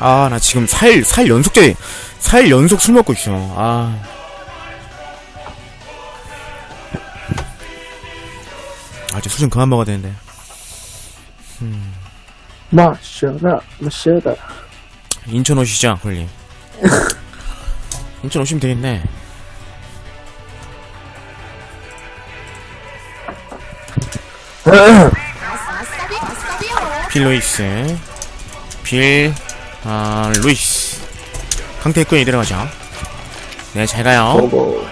아, 나 지금 4일, 4일 연속째, 4일 연속 술 먹고 있어. 아. 아, 이제 술좀 그만 먹어야 되는데. 마셔라, 마셔라. 인천 오시죠, 홀님. 인천 오시면 되겠네. 빌 루이스. 빌, 아, 루이스. 강태권이 내려가죠. 네, 잘 가요. 보고.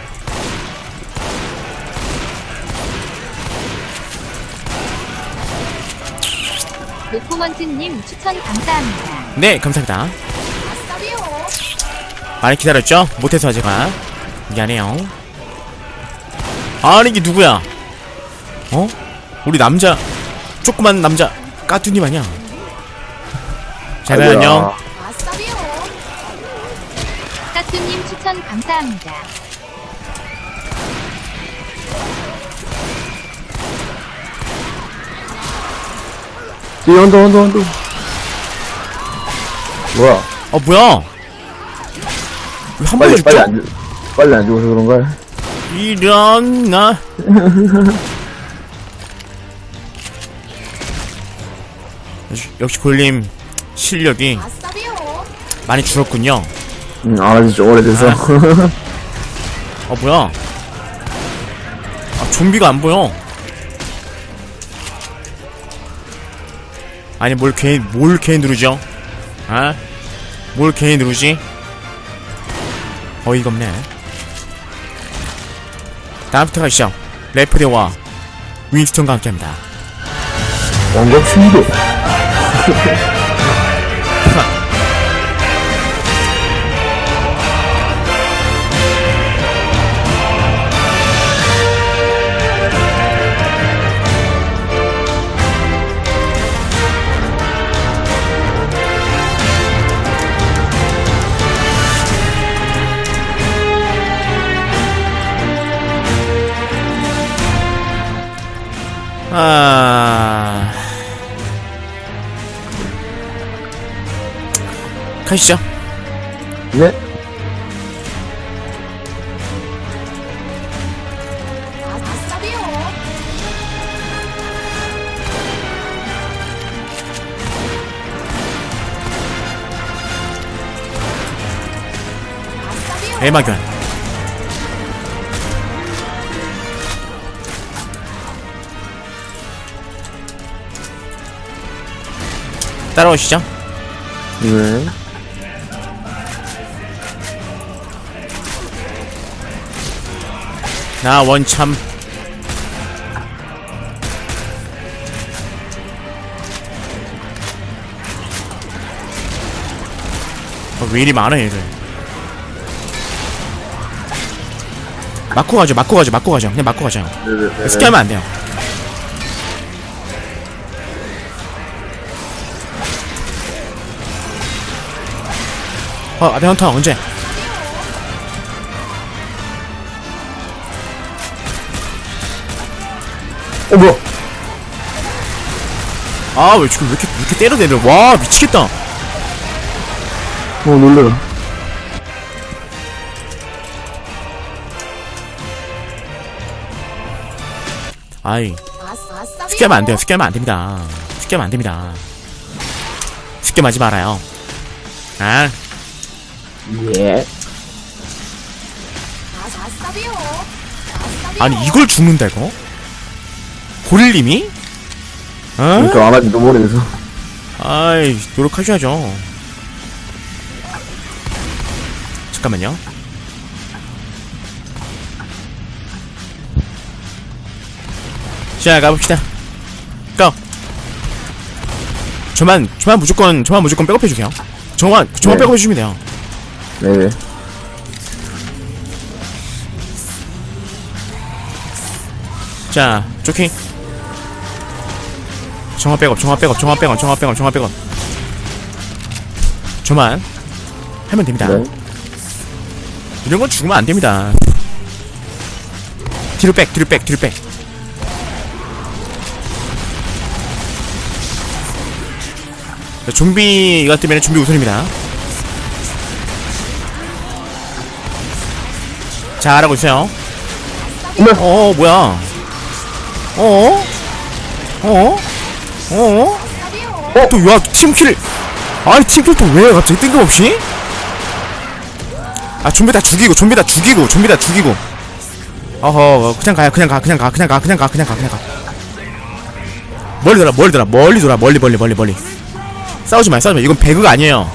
노코먼트님 추천 감사합니다. 네, 감사합니다. 많이 기다렸죠? 못해서 제가. 미안해요. 아니, 이게 누구야? 어? 우리 남자, 조그만 남자, 까투님 아니야? 잘 가요, 안녕. 까투님 추천 감사합니다. 뒤에 언더, 언더, 언더. 뭐야? 어, 뭐야? 왜한 번에 빨리, 빨리? 안, 죽- 빨리 안 죽어서 그런가? 이런, 나. 역시- 역시 골림 실력이 많이 줄었군요. 응, 아, 진짜 오래돼서. 아 뭐야? 아 좀비가 안 보여. 아니 뭘 괜히 뭘 괜히 누르죠? 아? 뭘 괜히 누르지? 어이가 없네. 다음부터 가시죠. 레프대와 윈스턴과 함께합니다. 원격 신도. 아 가시죠. 네? 대마견. 따라오시죠. 네. 나 원참. 어, 왜 이리 많아 얘들. 맞고 가죠, 맞고 가죠, 맞고 가죠. 그냥 맞고 가죠. 네네네. 스캐하면 안 돼요. 어, 앞에 헌터 언제? 어, 뭐야? 아, 왜 지금 왜 이렇게, 왜 이렇게 때려내려? 와, 미치겠다. 어, 놀래라. 아이, 스캐하면 안 돼요. 스캐하면 안 됩니다. 스캐하면 안 됩니다. 스캐하지 말아요. 아, 예. 아니 이걸 죽는다고? 고릴님이? 어? 그러니까 안 하지 너무 오래돼서. 아이 노력하셔야죠. 잠깐만요. 자 가봅시다. 고. 저만 저만 무조건 저만 무조건 백업해 주세요. 저만 저만 네. 백업해 주시면 돼요. 네네. 자 조킹. 정화 백업 정화 백업 정화 백업 정화 백업 정화 백업. 저만 하면 됩니다. 네. 이런 건 죽으면 안 됩니다. 뒤로 백, 뒤로 백, 뒤로 백. 자, 좀비가 뜨면 좀비 우선입니다. 잘하고 있어요. 어머. 어, 뭐야? 어? 어? 어? 어? 또, 야, 팀킬! 아니, 팀킬 또 왜 갑자기 뜬금없이? 아, 좀비 다 죽이고, 좀비 다 죽이고, 좀비 다 죽이고. 어허, 그냥 가요, 그냥 가, 그냥 가, 그냥 가, 그냥 가, 그냥 가, 그냥 가. 멀리 돌아, 멀리 돌아, 멀리 돌아, 멀리, 멀리, 멀리, 멀리. 싸우지 마요, 싸우지 마요. 이건 배그가 아니에요.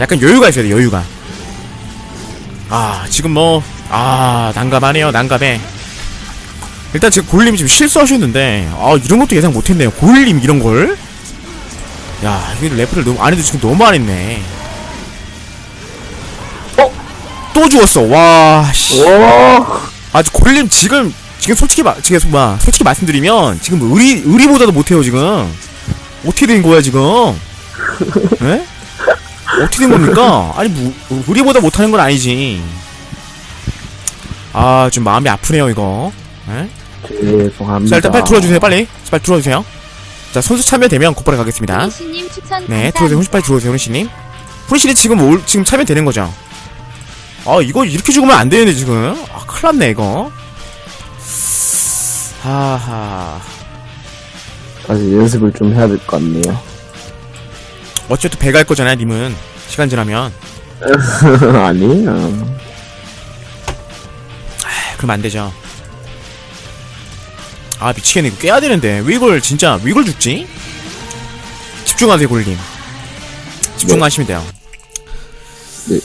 약간 여유가 있어야 돼, 여유가. 아, 지금 뭐, 아, 난감하네요, 난감해. 일단 지금 골림이 지금 실수하셨는데, 아, 이런 것도 예상 못했네요. 골림 이런 걸? 야, 이거 래프를 너무, 안 해도 지금 너무 안 했네. 어? 또 죽었어, 와, 씨. 와. 아주 골림 지금 지금 솔직히 마, 지금 막 솔직히 말씀드리면 지금 의리 의리보다도 못해요 지금 어떻게 된 거야 지금? 에? 어떻게 된 겁니까? 아니 뭐 의리보다 못하는 건 아니지. 아 좀 마음이 아프네요 이거. 에? 죄송합니다. 자 일단 빨리 들어주세요 빨리 빨리 들어주세요. 자 선수 참여되면 곧바로 가겠습니다. 추천 네, 감사합니다. 들어오세요. 훈씨 빨리 들어오세요, 훈씨님. 훈씨는 지금 올, 지금 참여되는 거죠? 아, 이거 이렇게 죽으면 안 되는데, 지금. 아, 큰일 났네, 이거. 하하. 다시 연습을 좀 해야 될 것 같네요. 어쨌든 배갈 거잖아요, 님은. 시간 지나면. 아니에요. 아, 그럼 안 되죠. 아, 미치겠네. 이거 깨야 되는데. 왜 이걸, 진짜, 왜 이걸 죽지? 집중하세요, 골님. 집중하시면 돼요. 네.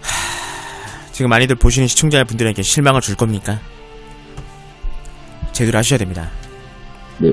하, 지금 많이들 보시는 시청자분들에게 실망을 줄 겁니까? 제대로 하셔야 됩니다. 네.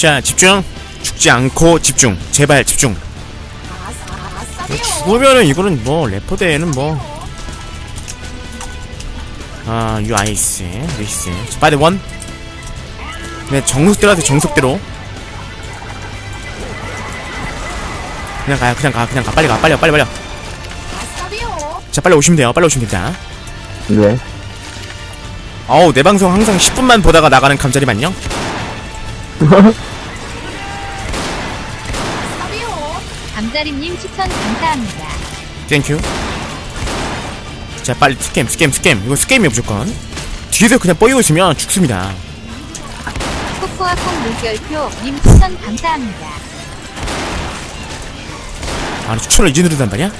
자, 집중. 죽지 않고 집중. 제발 집중. 죽으면은 이거는 뭐 래퍼대에는 뭐. 아, 유 아이스, 리스. 바이 원. 그냥 정석대로 하세요. 정석대로. 그냥 가요. 그냥 가. 그냥 가. 빨리 가. 빨리 가. 빨리 빨리. 자, 빨리 오시면 돼요. 빨리 오시면 됩니다. 네. 어우, 내 방송 항상 10분만 보다가 나가는 감자리 안녕. 감자림님 추천 감사합니다. 땡큐. 자, 빨리 스캠, 스캠, 스캠. 이거 스캠이야, 무조건. 뒤에서 그냥 뻐이고 있으면 죽습니다. 코코아 콩 물결표 님 추천 감사합니다. 아니, 추천을 이제 누른단 말이야?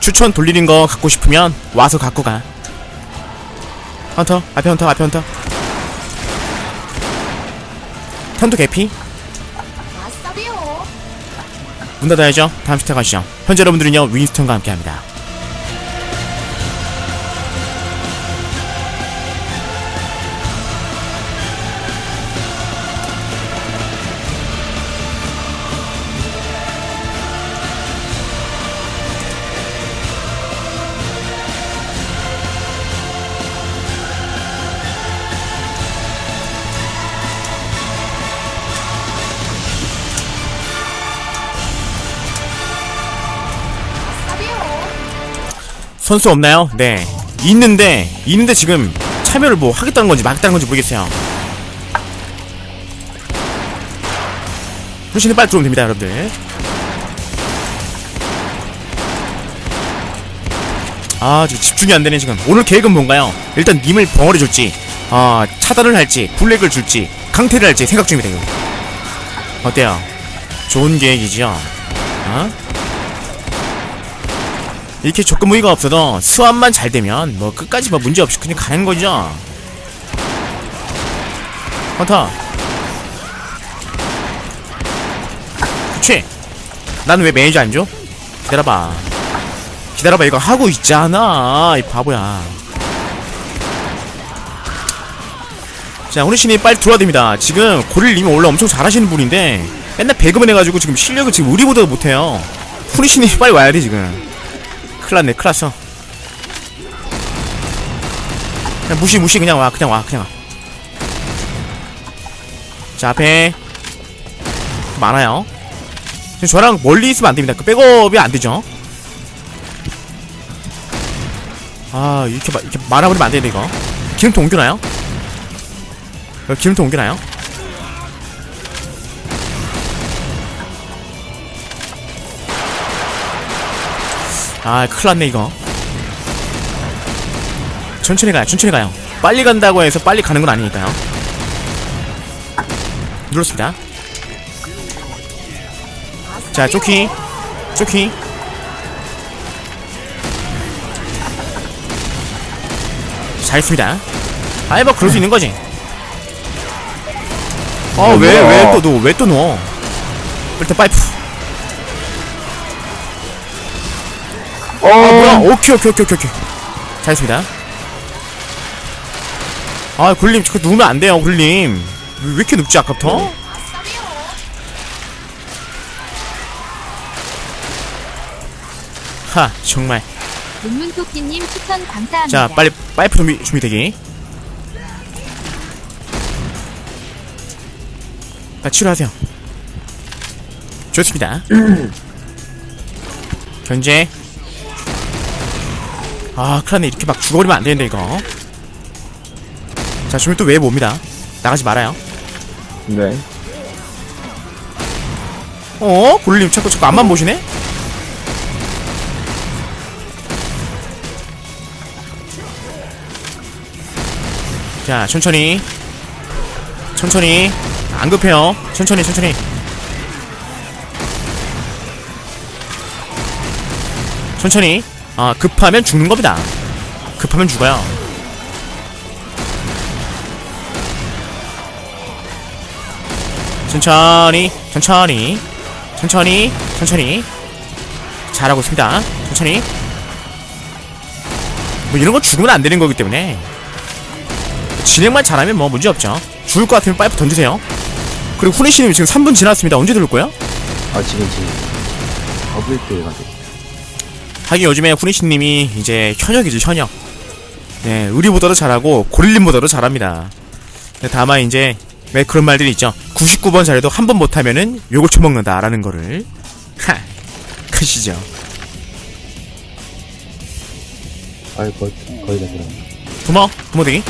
추천 돌리는 거 갖고 싶으면 와서 갖고 가. 헌터, 앞에 헌터, 앞에 헌터. 헌터 개피. 문 닫아야죠. 다음 스타 가시죠. 현재 여러분들은요, 윈스턴과 함께 합니다. 선수 없나요? 네. 있는데, 있는데 지금 참여를 뭐 하겠다는 건지 막겠다는 건지 모르겠어요. 훨씬 빨리 들어오면 됩니다, 여러분들. 아, 지금 집중이 안 되네, 지금. 오늘 계획은 뭔가요? 일단 님을 벙어리 줄지, 아, 차단을 할지, 블랙을 줄지, 강퇴를 할지 생각 중입니다, 이거. 어때요? 좋은 계획이죠? 어? 이렇게 조건 무기가 없어도 수압만 잘 되면 뭐 끝까지 뭐 문제 없이 그냥 가는 거죠. 헌터. 그치? 난 왜 매니저 안 줘? 기다려봐. 기다려봐 이거 하고 있잖아 이 바보야 자 후니씨님 빨리 들어와야 됩니다 지금 고릴 님이 원래 엄청 잘하시는 분인데 맨날 배급을 해가지고 지금 실력을 지금 우리보다 못해요 후니씨님 빨리 와야 돼 지금 큰일났네 큰일났어 그냥 무시 무시 그냥 와 그냥 와 그냥 와자 앞에. 많아요. 지금 저랑 멀리 있으면 안됩니다. 그 백업이 안되죠? 아 이렇게 마, 이렇게 말아버리면 안되는데 이거. 기름통 옮겨놔요? 이거 기름통 옮겨놔요? 아 큰일났네 이거. 천천히 가요 천천히 가요. 빨리 간다고 해서 빨리 가는 건 아니니까요. 눌렀습니다. 자 쪼키. 쪼키. 잘했습니다. 아이 뭐 그럴 수 있는 거지. 어왜왜 또 누워? 왜 또 누워? 일단 파이프 어, 아 뭐야? 오케이 오케이 오케이 오케이 오케이. 잘했습니다. 아 굴림 자꾸 누우면 안 돼요 굴림. 왜, 왜 이렇게 눕지 아까부터? 하 정말. 문문토끼님 추천 감사합니다. 자 빨리 파이프 준비 준비되기. 자 치료하세요. 좋습니다. 견제 아 큰일났네 이렇게 막 죽어버리면 안되는데 이거. 자 준비 또왜 봅니다? 나가지 말아요. 네. 어? 골림 자꾸 자꾸 앞만 보시네? 자 천천히. 천천히. 안 급해요. 천천히 천천히. 천천히 아 급하면 죽는 겁니다. 급하면 죽어요. 천천히 천천히 천천히 천천히. 잘하고 있습니다. 천천히. 뭐 이런 거 죽으면 안 되는 거기 때문에. 진행만 잘하면 뭐 문제 없죠. 죽을 것 같으면 파이프 던지세요. 그리고 후니씨님 지금 3분 지났습니다. 언제 들을 거야? 아 지금 지금. 업데이트 해가지고 하긴 요즘에 후니씨님이 이제 현역이지 현역. 네 우리보다도 잘하고 고릴림보다도 잘합니다. 네, 다만 이제 왜 그런 말들이 있죠? 99번 잘해도 한 번 못하면은 욕을 처먹는다 라는 거를. 하 크시죠. 아이 거의 거의 다 들어 부모? 부모되기?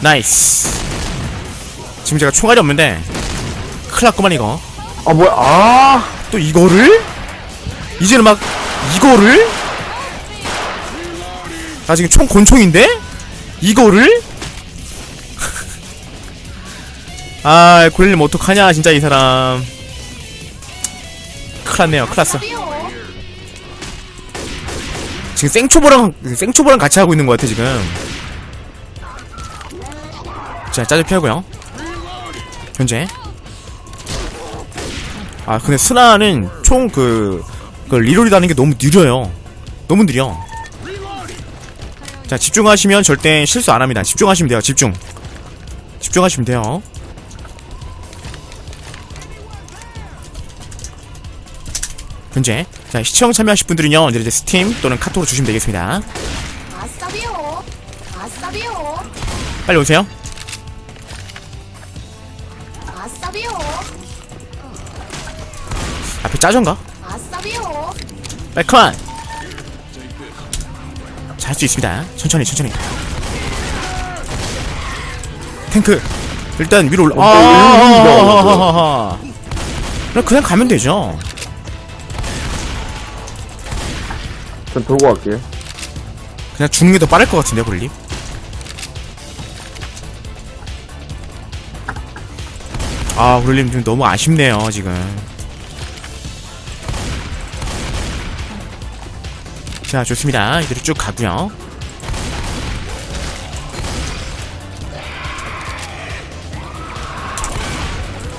나이스. 지금 제가 총알이 없는데 큰일 났구만 이거. 아, 뭐야, 아! 또 이거를? 이제는 막 이거를? 나 지금 총 곤총인데? 이거를? 아 고릴님 어떡하냐 진짜 이 사람 큰일났네요 큰일났어 지금 생초보랑 생초보랑 같이 하고 있는 것 같아 지금 자 짜증 피하고요 현재 아 근데 스나는 총그 그 리롤이 다는 게 너무 느려요. 너무 느려. 자 집중하시면 절대 실수 안 합니다. 집중하시면 돼요. 집중. 집중하시면 돼요. 현재 자 시청 참여하실 분들은요 이제 스팀 또는 카톡으로 주시면 되겠습니다. 빨리 오세요. 앞에 짜전가? 아싸비오 빨리 컷! 잘수 있습니다. 천천히 천천히. 탱크. 일단 위로 올라 아, 아, 아, 아, 아. 그냥 그냥 가면 되죠. 전 돌고 갈게요. 그냥 죽는 게 더 빠를 것 같은데요 볼리? 아 볼림 좀 너무 아쉽네요 지금 자 좋습니다 이대로 쭉 가고요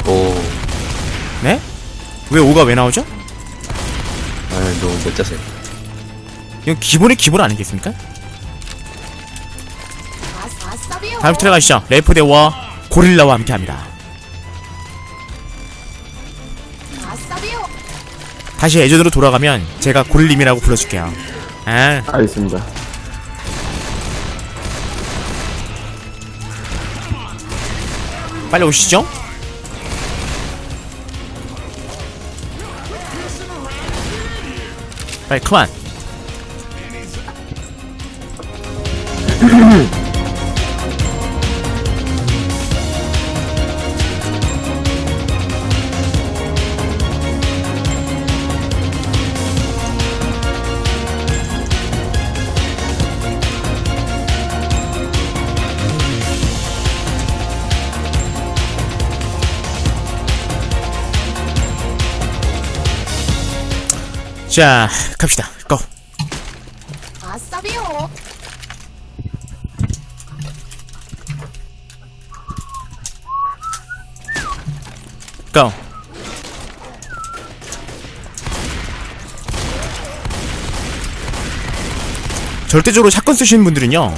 오 네? 왜 5가 왜 나오죠? 아 너무 멋졌어요 이건 기본의 기본 아니겠습니까? 아싸, 아싸비오. 다음 들어가시죠. 레포대와 고릴라와 함께합니다. 다시 예전으로 돌아가면 제가 고릴님이라고 불러줄게요. 아, 알겠습니다. 빨리 오시죠. 빨리 그만. 자, 갑시다. 고. 아싸비오. 고. 절대적으로 샷건 쓰시는 분들은요.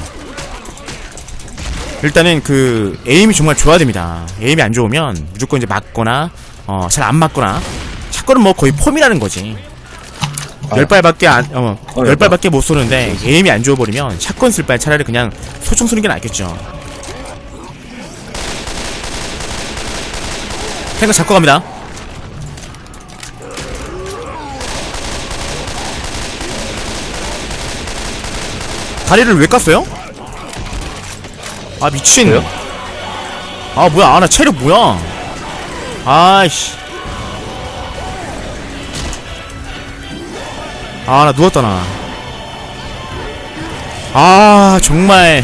일단은 그 에임이 정말 좋아야 됩니다. 에임이 안 좋으면 무조건 이제 맞거나 어 잘 안 맞거나 샷건은 뭐 거의 폼이라는 거지. 열 발밖에 안, 어, 어, 열 발밖에 못 쏘는데 에임이 안 좋아버리면 샷건 쓸 바에 차라리 그냥 소총 쏘는 게 낫겠죠. 탱크 잡고 갑니다. 다리를 왜 깠어요? 아 미친. 아 뭐야? 아 나 체력 뭐야? 아이씨. 아 나 누웠다 나. 아 정말.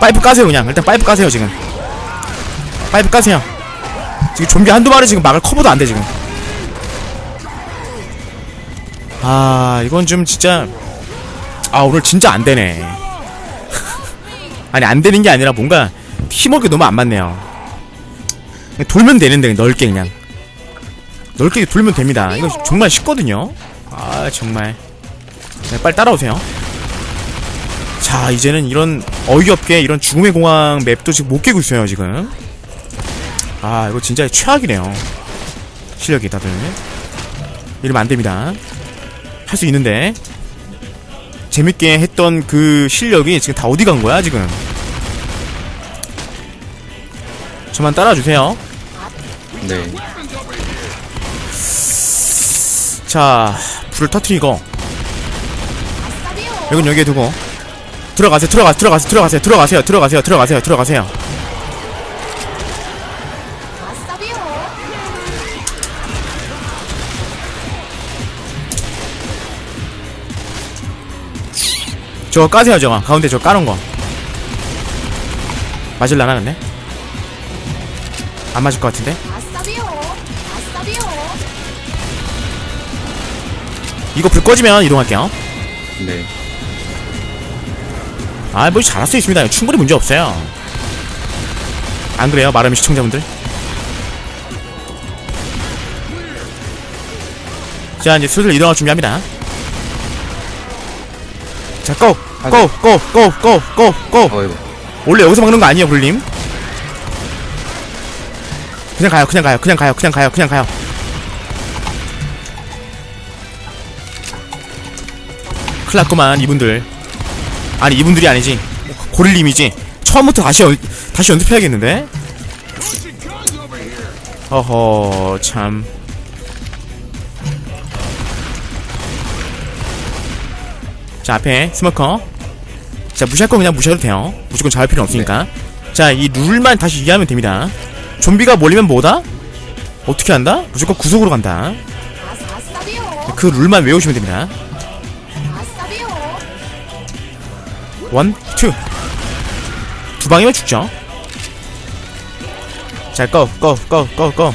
파이프 까세요 그냥. 일단 파이프 까세요 지금. 파이프 까세요. 지금 좀비 한두 마리 지금 막을 커버도 안 돼 지금. 아 이건 좀 진짜 아 오늘 진짜 안 되네. 아니 안 되는 게 아니라 뭔가 팀워크 너무 안 맞네요. 돌면 되는데 넓게 그냥 넓게 돌면 됩니다. 이거 정말 쉽거든요. 아 정말 네, 빨리 따라오세요. 자 이제는 이런 어이없게 이런 죽음의 공항 맵도 지금 못 깨고 있어요 지금. 아 이거 진짜 최악이네요. 실력이 다들 이러면 안 됩니다. 할 수 있는데 재밌게 했던 그 실력이 지금 다 어디 간 거야 지금? 저만 따라주세요. 네. 자 불을 터트리고. 여긴 여기에 두고. 들어가세요 들어가 들어가세요 들어가세요 들어가세요 들어가세요 들어가세요 들어가세요. 저거 까세요 저거. 가운데 저 까는 거. 맞을라나 근데? 안 맞을 것 같은데 이거 불 꺼지면 이동할게요 네. 아 뭐 잘할 수 있습니다 충분히 문제 없어요 안 그래요 마름이 시청자분들 자 이제 슬슬 이동할 준비합니다 자 고! 고! 고! 고! 고! 고! 고! 어이구. 원래 여기서 막는 거 아니에요 불님 그냥 가요 그냥 가요 그냥 가요 그냥 가요 그냥 가요 큰일났구만 이분들 아니 이분들이 아니지 고릴님이지 처음부터 다시 연, 다시 연습해야겠는데 어허 참 자 앞에 스모커 자 무시할 건 그냥 무시해도 돼요 무조건 잘할 필요 없으니까 자이 룰만 다시 이해하면 됩니다 좀비가 몰리면 뭐다? 어떻게 한다? 무조건 구속으로 간다. 그 룰만 외우시면 됩니다 원, 투. 두 방이면 죽죠. 자, 고, 고, 고, 고, 고.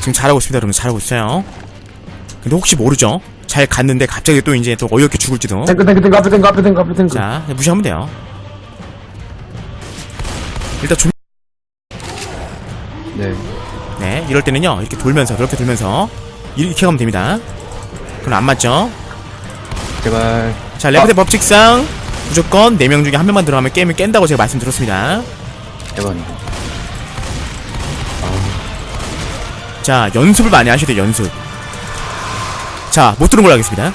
지금 잘하고 있습니다, 여러분. 잘하고 있어요. 근데 혹시 모르죠? 잘 갔는데 갑자기 또 이제 또 어이없게 죽을지도. 탱크 탱크 탱크 앞에 탱크 앞에 탱크 앞에 탱크. 자, 무시하면 돼요. 일단 좀, 네. 네, 이럴 때는요, 이렇게 돌면서, 이렇게 돌면서, 이렇게 가면 됩니다. 그건 안 맞죠? 제발. 자, 레프트 법칙상 무조건 4명 중에 한 명만 들어가면 게임을 깬다고 제가 말씀드렸습니다. 대박이다. 자, 연습을 많이 하셔야 돼요, 연습. 자, 못 들은 걸로 하겠습니다.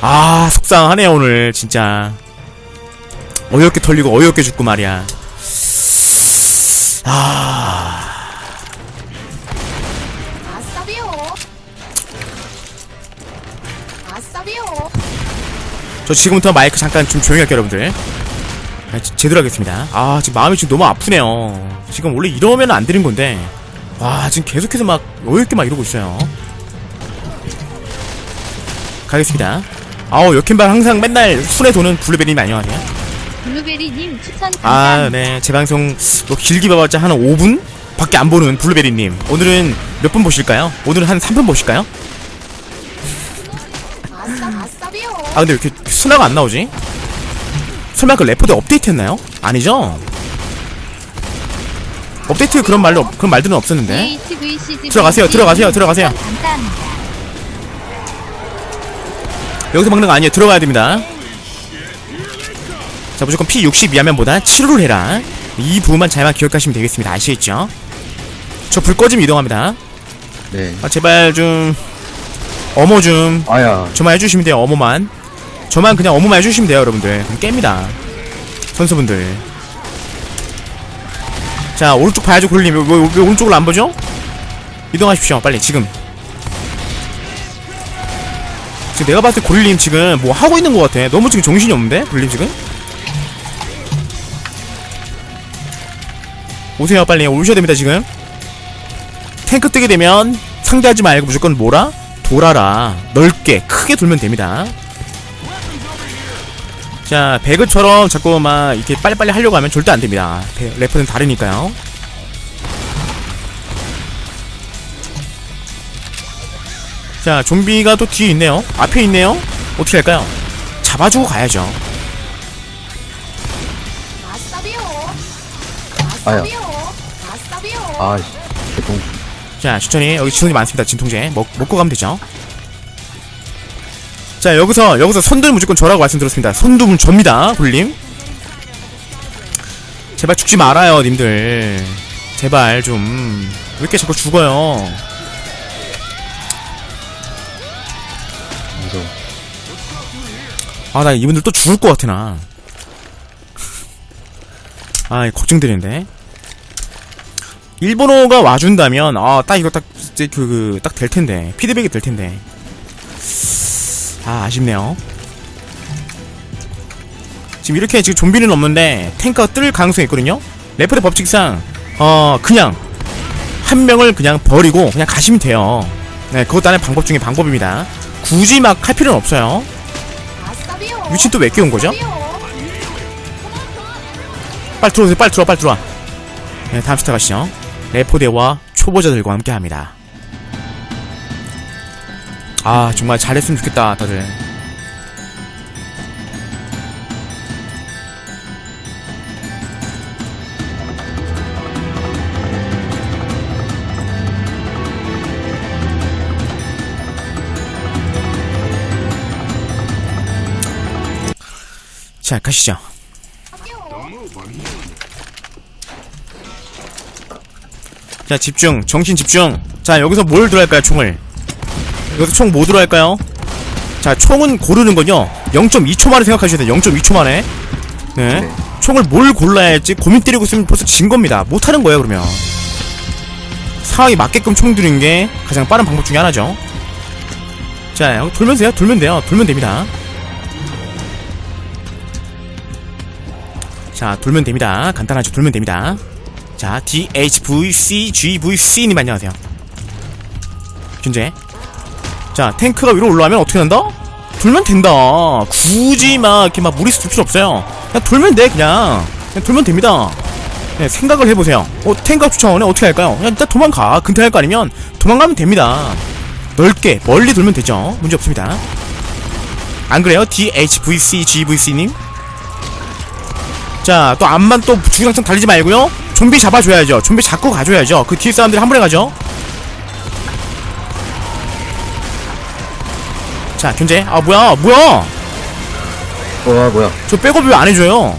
아, 속상하네요, 오늘, 진짜. 어이없게 털리고 어이없게 죽고 말이야. 아, 저 지금부터 마이크 잠깐 좀 조용히 할게요, 여러분들. 아, 제- 제대로 하겠습니다. 아, 지금 마음이 지금 너무 아프네요. 지금 원래 이러면 안 되는 건데. 와, 지금 계속해서 막 어이없게 막 이러고 있어요. 가겠습니다. 아우, 역행발 항상 맨날 순회 도는 블루베리님 안녕하세요. 블루베리님 추천 아, 감사합니다. 네. 제 방송 뭐 길게 봐봤자 한 5분? 밖에 안 보는 블루베리님. 오늘은 몇 분 보실까요? 오늘은 한 3분 보실까요? 아, 근데 왜 이렇게 순화가 안 나오지? 설마 그 레포드 업데이트 했나요? 아니죠? 업데이트 그런 말로, 그런 말들은 없었는데. 들어가세요, 들어가세요, 들어가세요. 여기서 막는 거 아니에요. 들어가야 됩니다. 자, 무조건 P60 이하면보다 치료를 해라. 이 부분만 잘만 기억하시면 되겠습니다. 아시겠죠? 저 불 꺼지면 이동합니다. 네. 아, 제발 좀, 어머 좀, 아야. 저만 해주시면 돼요. 어머만. 저만 그냥 어머만 해주시면 돼요, 여러분들. 그럼 깹니다. 선수분들. 자, 오른쪽 봐야죠, 골님. 왜, 왜, 왜 오른쪽으로 안 보죠? 이동하십시오, 빨리, 지금. 지금 내가 봤을 때 골님 지금 뭐 하고 있는 것 같아. 너무 지금 정신이 없는데? 골님 지금? 오세요, 빨리. 오셔야 됩니다, 지금. 탱크 뜨게 되면 상대하지 말고 무조건 뭐라? 돌아라. 넓게, 크게 돌면 됩니다. 자, 배그처럼 자꾸 막 이렇게 빨리빨리 하려고 하면 절대 안 됩니다. 배- 래퍼는 다르니까요. 자, 좀비가 또 뒤에 있네요. 앞에 있네요. 어떻게 할까요? 잡아주고 가야죠. 아야. 아싸비오. 아싸비오. 아, 씨. 개똥. 자, 추천이 여기 진통제 많습니다. 진통제 먹, 먹고 가면 되죠. 자, 여기서 여기서 선두는 무조건 저라고 말씀드렸습니다. 선두는 접니다, 굴님. 제발 죽지 말아요, 님들. 제발 좀 왜 이렇게 자꾸 죽어요? 무서워. 아, 나 이분들 또 죽을 것 같아 나. 아, 걱정되는데. 일본어가 와준다면 아, 딱 이거 딱 이제 그딱 될 텐데 피드백이 될 텐데. 아, 아쉽네요. 지금 이렇게 지금 좀비는 없는데 탱커가 뜰 가능성이 있거든요. 레프트 법칙상 어 그냥 한 명을 그냥 버리고 그냥 가시면 돼요. 네, 그것도 하나의 방법 중에 방법입니다. 굳이 막 할 필요는 없어요. 아싸비오. 위치 또왜 끼운 거죠? 빨리 들어오세요. 빨리 들어와. 빨리 들어와. 네, 다음 스타 가시죠. 레포대와 초보자들과 함께합니다. 아 정말 잘했으면 좋겠다 다들. 자 가시죠. 자 집중 정신 집중 자 여기서 뭘 들어갈까요 총을 여기서 총뭐 들어갈까요? 자 총은 고르는건요. 0.2초 만에 생각하셔야 돼요. 0.2초 만에. 네. 네. 총을 뭘 골라야 할지 고민 때리고 있으면 벌써 진 겁니다. 못하는 거예요 그러면. 상황에 맞게끔 총 드는 게 가장 빠른 방법 중에 하나죠. 자 여기 돌면 돼요. 돌면 돼요. 돌면 됩니다. 자 돌면 됩니다. 간단하죠. 돌면 됩니다. 자, DHVC, GVC님 안녕하세요. 현재. 자, 탱크가 위로 올라가면 어떻게 한다? 돌면 된다. 굳이 막, 이렇게 막 무리수 둘 필요 없어요. 그냥 돌면 돼, 그냥. 그냥 돌면 됩니다. 네, 생각을 해보세요. 어, 탱크가 쫓아오네? 어떻게 할까요? 그냥 일단 도망가. 근태할 거 아니면 도망가면 됩니다. 넓게, 멀리 돌면 되죠. 문제 없습니다. 안 그래요? DHVC, GVC님? 자, 또 앞만 또 주구장창 달리지 말고요. 좀비 잡아줘야죠. 좀비 잡고 가줘야죠. 그 뒤에 사람들이 한 번에 가죠. 자 견제 아 뭐야? 뭐야? 와, 뭐야. 저 백업 왜 안 해줘요?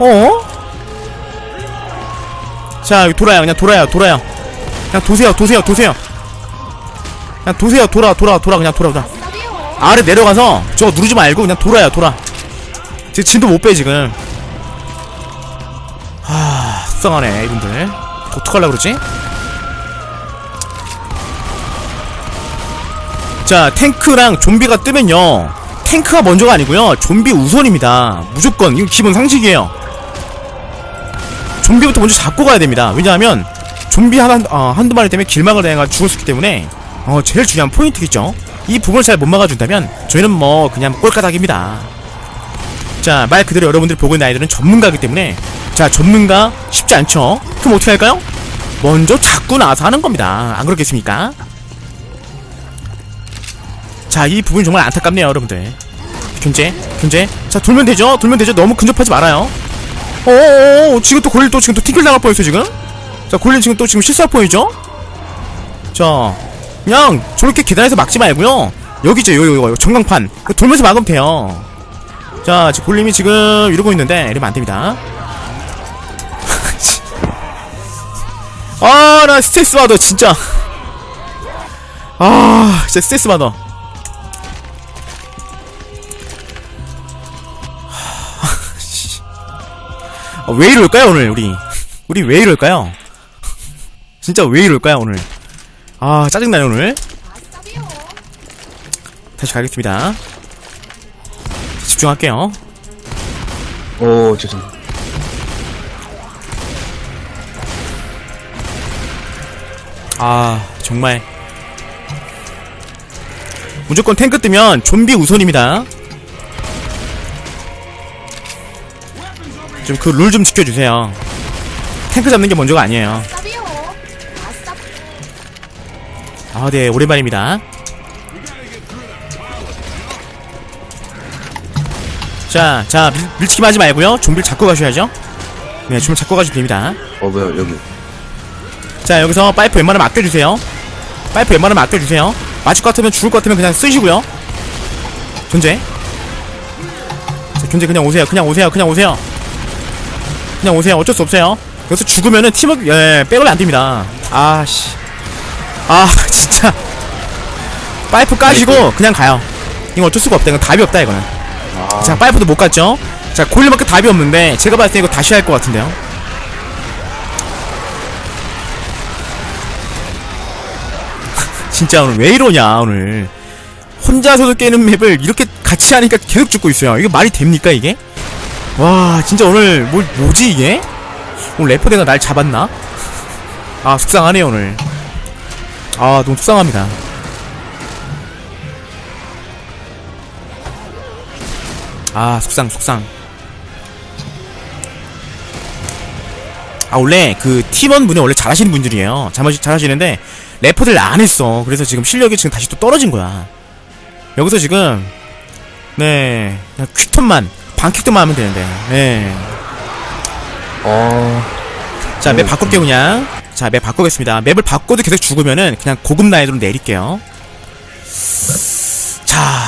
어? 자 여기 돌아요. 그냥 돌아요. 돌아요. 그냥 도세요. 도세요. 도세요. 그냥 도세요. 돌아 돌아 돌아. 그냥 돌아 돌아. 아래 내려가서 저거 누르지 말고 그냥 돌아요. 돌아. 지금 진도 못 빼 지금. 하 속상하네 이분들. 어떡하려 그러지? 자 탱크랑 좀비가 뜨면요. 탱크가 먼저가 아니고요. 좀비 우선입니다. 무조건 이거 기본 상식이에요. 좀비부터 먼저 잡고 가야 됩니다. 왜냐하면 좀비 한, 어, 한두 마리 때문에 길막을 당해가 있기 때문에 어, 제일 중요한 포인트겠죠. 이 부분을 잘 못 막아준다면 저희는 뭐 그냥 꼴까닥입니다. 자 말 그대로 여러분들이 보고 있는 아이들은 전문가이기 때문에 자 전문가 쉽지 않죠? 그럼 어떻게 할까요? 먼저 잡고 나서 하는 겁니다. 안 그렇겠습니까? 자 이 부분이 정말 안타깝네요 여러분들. 견제 견제 자 돌면 되죠? 돌면 되죠? 너무 근접하지 말아요. 어어어 지금 또 골릴 또 지금 또 팅클 나갈 뻔했어 지금? 자 골릴 지금 또 지금 실수할 뻔이죠? 자 그냥 저렇게 계단에서 막지 말고요. 여기죠 요, 요, 요 전광판. 돌면서 막으면 돼요. 자 지금 골림이 지금 이러고 있는데 이러면 안 됩니다. 아 나 스트레스 받아 진짜. 아 진짜 스트레스 받아 아, 왜 이럴까요 오늘 우리? 우리 왜 이럴까요? 진짜 왜 이럴까요 오늘? 아 짜증나요 오늘. 다시 가겠습니다. 집중할게요. 오, 죄송. 아 정말. 무조건 탱크 뜨면 좀비 우선입니다 좀 그 룰 좀 지켜주세요 탱크 잡는 게 먼저가 아니에요 아싸비오. 아싸. 아, 네, 오랜만입니다. 자, 자, 밀, 밀치기 하지 말고요. 좀비를 잡고 가셔야죠. 네, 좀비 잡고 가시면 됩니다. 어, 뭐야, 여기. 자, 여기서 파이프 웬만하면 아껴주세요. 파이프 웬만하면 아껴주세요. 맞을 것 같으면 죽을 것 같으면 그냥 쓰시고요. 견제. 자, 견제 그냥 오세요. 그냥 오세요. 그냥 오세요. 그냥 오세요. 어쩔 수 없어요. 여기서 죽으면은 팀워크, 예, 백업이 안 됩니다. 아, 씨. 아, 진짜. 파이프 까시고 그냥 가요. 이거 어쩔 수가 없다. 이거 답이 없다, 이거는. 아, 자, 파이프도 못 갔죠? 자, 골리만큼 답이 없는데, 제가 봤을 때 이거 다시 할 것 같은데요. 진짜 오늘 왜 이러냐, 오늘. 혼자서도 깨는 맵을 이렇게 같이 하니까 계속 죽고 있어요. 이게 말이 됩니까, 이게? 와, 진짜 오늘, 뭐, 뭐지, 이게? 오늘 래퍼대가 날 잡았나? 아, 속상하네, 오늘. 아, 너무 속상합니다. 아 속상 속상 아 원래 그 팀원 분이 원래 잘하시는 분들이에요 잘, 잘하시는데 래퍼들 안 했어 그래서 지금 실력이 지금 다시 또 떨어진 거야 여기서 지금 네 그냥 퀵턴만 반킥턴만 하면 되는데. 네. 어, 자 맵 바꿀게요 그냥. 자 맵 바꾸겠습니다. 맵을 바꿔도 계속 죽으면은 그냥 고급 난이도로 내릴게요